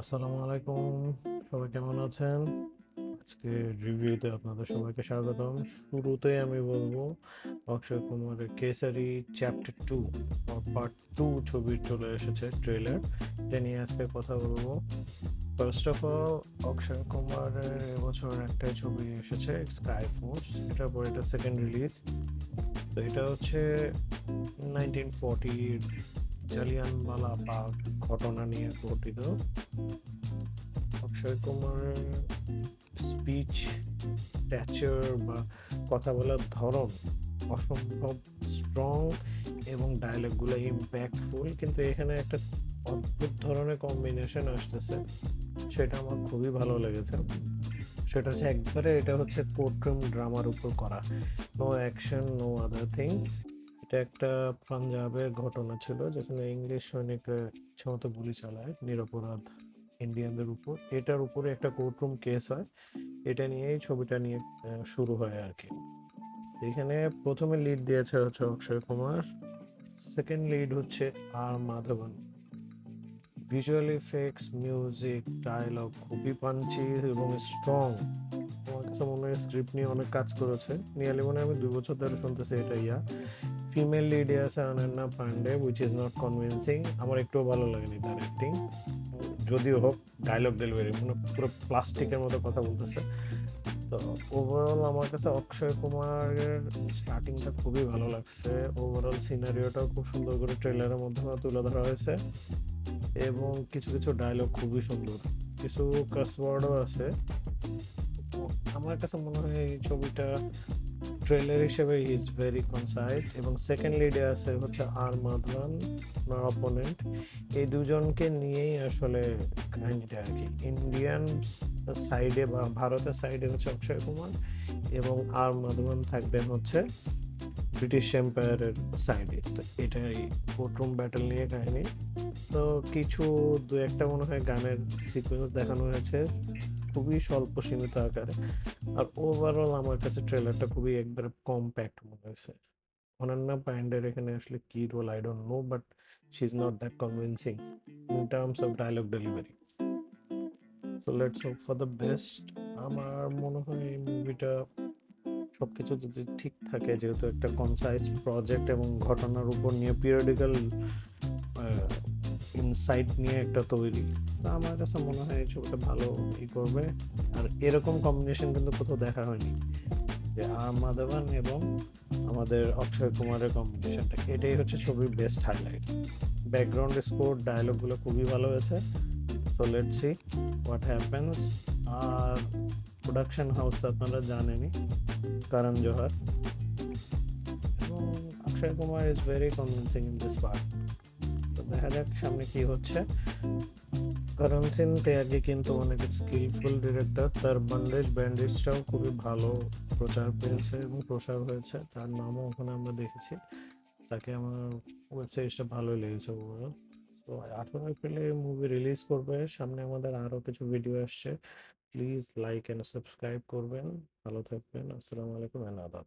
আসসালামু আলাইকুম। সবাই কেমন আছেন? আজকে রিভিউতে আপনাদের সবাইকে স্বাগতম। শুরুতে আমি বলব, অক্ষয় কুমারের Kesari chapter two part two ছবি চলে এসেছে, ট্রেলার। এটা নিয়ে আজকে কথা বলব। ফার্স্ট অফ অল অক্ষয় কুমারের এবছর একটা ছবি এসেছে স্কাই ফোর্স এটার পর এটা সেকেন্ড রিলিজ তো এটা হচ্ছে নাইনটিন ফর্টির জালিয়ানওয়ালা বাগ ঘটনা নিয়ে গঠিত। অক্ষয় কুমারের স্পিচ স্ট্যাচার বা কথা বলার ধরন অসম্ভব স্ট্রং এবং ডায়লগগুলো ইম্প্যাক্টফুল কিন্তু এখানে একটা অদ্ভুত ধরনের কম্বিনেশন আসতেছে। সেটা আমার খুবই ভালো লেগেছে। সেটা হচ্ছে একবারে এটা হচ্ছে কোর্টরুম ড্রামার উপর করা। No action no other thing এটা একটা পাঞ্জাবের ঘটনা ছিল যেখানে ইংলিশ সৈনিকরা ইচ্ছামতো গুলি চালায়, নিরপরাধ ইন্ডিয়ানদের উপর। এটার উপরে একটা কোর্টরুম কেস হয়। এটা নিয়েই ছবিটা নিয়ে শুরু হয় আর কি। এখানে প্রথমে লিড দিয়েছে হচ্ছে অক্ষয় কুমার। সেকেন্ড লিড হচ্ছে আর Madhavan. Visual effects music dialogue খুবই পাঞ্চি এবং স্ট্রং আমার কাছে মনে হয় স্ক্রিপ্ট নিয়ে অনেক কাজ করেছে। নিয়ালি মনে আমি দুই বছর ধরে শুনতেছি এটা ইয়া। ফিমেল লিডে আছে Ananya Pandey which is not convincing আমার একটুও ভালো লাগেনি তার অ্যাক্টিং যদিও হোক ডায়লগ ডেলিভারি মানে পুরো প্লাস্টিকের মতো কথা বলতেছে। তো ওভারঅল আমার কাছে অক্ষয় কুমারের স্টার্টিংটা খুবই ভালো লাগছে। ওভারঅল সিনারিওটাও খুব সুন্দর করে ট্রেলারের মাধ্যমে তুলে ধরা হয়েছে। এবং কিছু কিছু ডায়লগ খুবই সুন্দর। কিছু কাসওয়ার্ডও আছে। আমার কাছে মনে হয় এই ছবিটা ট্রেলার হিসেবে ইজ ভেরি কনসাইড এবং সেকেন্ড লিডে আছে হচ্ছে আর মাধবান আমার অপোনেন্ট এই দুজনকে নিয়েই আসলে কাহিনিটা আর কি। ইন্ডিয়ান সাইডে বা ভারতের সাইডে হচ্ছে অক্ষয় কুমার এবং আর মাধবান থাকবেন হচ্ছে ব্রিটিশ এম্পায়ারের সাইডে তো এটাই কোর্টরুম ব্যাটেল নিয়ে কাহিনী। তো কিছু, দু একটা মনে হয় গানের সিকোয়েন্স দেখানো হয়েছে। খুবই স্বল্প সীমিত আকারে। আর ওভারঅল আমার কাছে ট্রেলারটা খুবই একবারে কম্প্যাক্ট মনে হয়েছে। অনন্যা পান্ডের এখানে আসলে কি role I don't know but she is not that convincing in terms of dialogue delivery so let's hope for the best আমার মনে হয় এই মুভিটা সবকিছু যদি ঠিক থাকে, যেহেতু একটা কনসাইজ প্রজেক্ট এবং ঘটনার উপর নিয়ে পিরিয়ডিক্যাল ইনসাইট নিয়ে একটা তৈরি। তা আমার কাছে মনে হয় এই ছবিটা ভালো ই করবে। আর এরকম কম্বিনেশন কিন্তু কোথাও দেখা হয়নি। যে আর এবং আমাদের অক্ষয় কুমারের কম্বিনেশনটা এটাই হচ্ছে ছবির বেস্ট হাইলাইট ব্যাকগ্রাউন্ড স্কোর ডায়লগগুলো খুবই ভালো হয়েছে। So let see what happens R production house তো আপনারা জানেনই। করণ জোহার। এবং Akshay Kumar is very convincing in this part তো দেখা যাক সামনে কি হচ্ছে। করণ সিং ত্যাগী কিন্তু অনেক স্কিলফুল ডিরেক্টর তার বান্ডেজ ব্যান্ডেজটাও খুবই ভালো প্রচার পেয়েছে এবং প্রসার হয়েছে। তার নামও ওখানে আমরা দেখেছি। তাকে আমার ওয়েব সিরিজটা ভালোই লেগেছে ওভারঅল তো আঠারো এপ্রিলে মুভি রিলিজ করবে। সামনে আমাদের আরও কিছু ভিডিও আসছে। প্লিজ লাইক অ্যান্ড সাবস্ক্রাইব করবেন। ভালো থাকবেন। আসসালামু আলাইকুম অ্যান্ড আদাব।